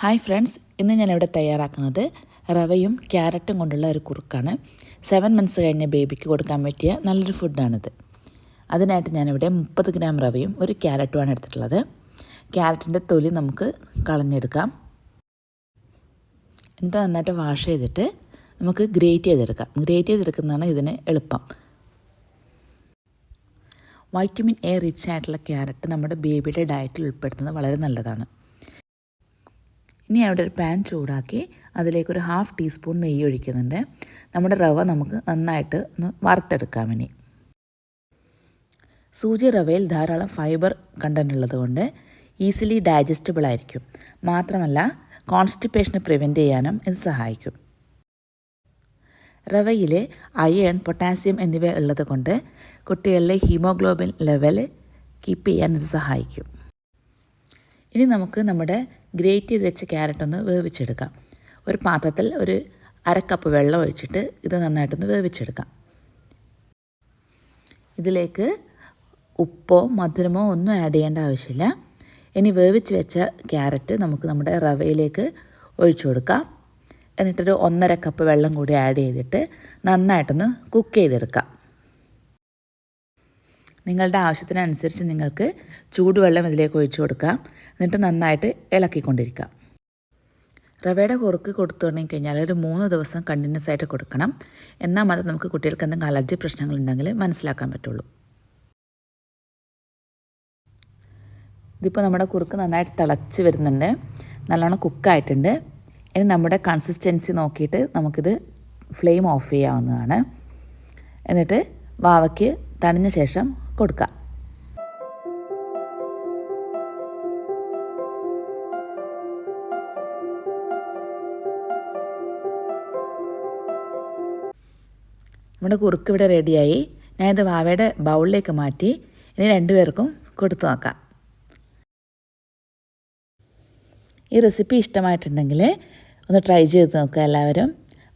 Hi friends ഇന്ന് ഞാനിവിടെ തയ്യാറാക്കുന്നത് റവയും ക്യാരറ്റും കൊണ്ടുള്ള ഒരു കുറുക്കാണ്. സെവൻ മന്ത്സ് കഴിഞ്ഞ ബേബിക്ക് കൊടുക്കാൻ പറ്റിയ നല്ലൊരു ഫുഡാണിത് അതിനായിട്ട് ഞാനിവിടെ മുപ്പത് ഗ്രാം റവയും ഒരു ക്യാരറ്റുമാണ് എടുത്തിട്ടുള്ളത്. ക്യാരറ്റിന്റെ തൊലി നമുക്ക് കളഞ്ഞെടുക്കാം. എന്നിട്ട് നന്നായിട്ട് വാഷ് ചെയ്തിട്ട് നമുക്ക് ഗ്രേറ്റ് ചെയ്തെടുക്കാം. ഗ്രേറ്റ് ചെയ്തെടുക്കുന്നതാണ് ഇതിന് എളുപ്പം. വൈറ്റമിൻ എ റിച്ച് ആയിട്ടുള്ള ക്യാരറ്റ് നമ്മുടെ ബേബിയുടെ ഡയറ്റിൽ ഉൾപ്പെടുത്തുന്നത് വളരെ നല്ലതാണ്. ഇനി അവിടെ ഒരു പാൻ ചൂടാക്കി അതിലേക്ക് ഒരു ഹാഫ് ടീസ്പൂൺ നെയ്യ് ഒഴിക്കുന്നുണ്ട്. നമ്മുടെ റവ നമുക്ക് നന്നായിട്ട് ഒന്ന് വറുത്തെടുക്കാം ഇനി. സൂചി റവയിൽ ധാരാളം ഫൈബർ കണ്ടന്റ് ഉള്ളതുകൊണ്ട് ഈസിലി ഡൈജസ്റ്റബിൾ ആയിരിക്കും. മാത്രമല്ല കോൺസ്റ്റിപ്പേഷനെ പ്രിവെന്റ് ചെയ്യാനും ഇത് സഹായിക്കും. റവയിൽ അയൺ പൊട്ടാസ്യം എന്നിവ ഉള്ളത് കൊണ്ട് കുട്ടികളിലെ ഹീമോഗ്ലോബിൻ ലെവൽ കീപ്പ് ചെയ്യാൻ ഇത് സഹായിക്കും. ഇനി നമുക്ക് നമ്മുടെ ഗ്രേറ്റ് ചെയ്ത് വെച്ച ക്യാരറ്റ് ഒന്ന് വേവിച്ചെടുക്കാം. ഒരു പാത്രത്തിൽ ഒരു അര കപ്പ് വെള്ളം ഒഴിച്ചിട്ട് ഇത് നന്നായിട്ടൊന്ന് വേവിച്ചെടുക്കാം. ഇതിലേക്ക് ഉപ്പോ മധുരമോ ഒന്നും ആഡ് ചെയ്യേണ്ട ആവശ്യമില്ല. ഇനി വേവിച്ച് വെച്ച ക്യാരറ്റ് നമുക്ക് നമ്മുടെ റവയിലേക്ക് ഒഴിച്ചു കൊടുക്കാം. എന്നിട്ടൊരു ഒന്നര കപ്പ് വെള്ളം കൂടി ആഡ് ചെയ്തിട്ട് നന്നായിട്ടൊന്ന് കുക്ക് ചെയ്തെടുക്കാം. നിങ്ങളുടെ ആവശ്യത്തിനനുസരിച്ച് നിങ്ങൾക്ക് ചൂടുവെള്ളം ഇതിലേക്ക് ഒഴിച്ചു കൊടുക്കാം. എന്നിട്ട് നന്നായിട്ട് ഇളക്കിക്കൊണ്ടിരിക്കാം. റവയുടെ കുറുക്ക് കൊടുത്തു തുടങ്ങി കഴിഞ്ഞാൽ ഒരു മൂന്ന് ദിവസം കണ്ടിന്യൂസ് ആയിട്ട് കൊടുക്കണം. എന്നാൽ മാത്രം നമുക്ക് കുട്ടികൾക്ക് എന്തെങ്കിലും അലർജി പ്രശ്നങ്ങളുണ്ടെങ്കിൽ മനസ്സിലാക്കാൻ പറ്റുള്ളൂ. ഇതിപ്പോൾ നമ്മുടെ കുറുക്ക് നന്നായിട്ട് തിളച്ച് വരുന്നുണ്ട്. നല്ലോണം കുക്കായിട്ടുണ്ട് ഇനി നമ്മുടെ കൺസിസ്റ്റൻസി നോക്കിയിട്ട് നമുക്കിത് ഫ്ലെയിം ഓഫ് ചെയ്യാവുന്നതാണ്. എന്നിട്ട് വാവയ്ക്ക് തണിഞ്ഞ ശേഷം കൊടുക്കാം. നമ്മുടെ കുറുക്ക് ഇവിടെ റെഡിയായി. ഞാനിത് വാവയുടെ ബൗളിലേക്ക് മാറ്റി ഇനി രണ്ടുപേർക്കും കൊടുത്തു നോക്കാം. ഈ റെസിപ്പി ഇഷ്ടമായിട്ടുണ്ടെങ്കിൽ ഒന്ന് ട്രൈ ചെയ്ത് നോക്കുക എല്ലാവരും.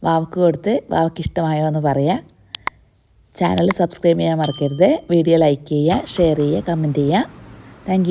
വാവക്ക് കൊടുത്ത് വാവക്ക് ഇഷ്ടമായോ എന്ന് പറയാം. ചാനൽ സബ്സ്ക്രൈബ് ചെയ്യാൻ മറക്കരുത്. വീഡിയോ ലൈക്ക് ചെയ്യുക ഷെയർ ചെയ്യുക കമന്റ് ചെയ്യുക. താങ്ക്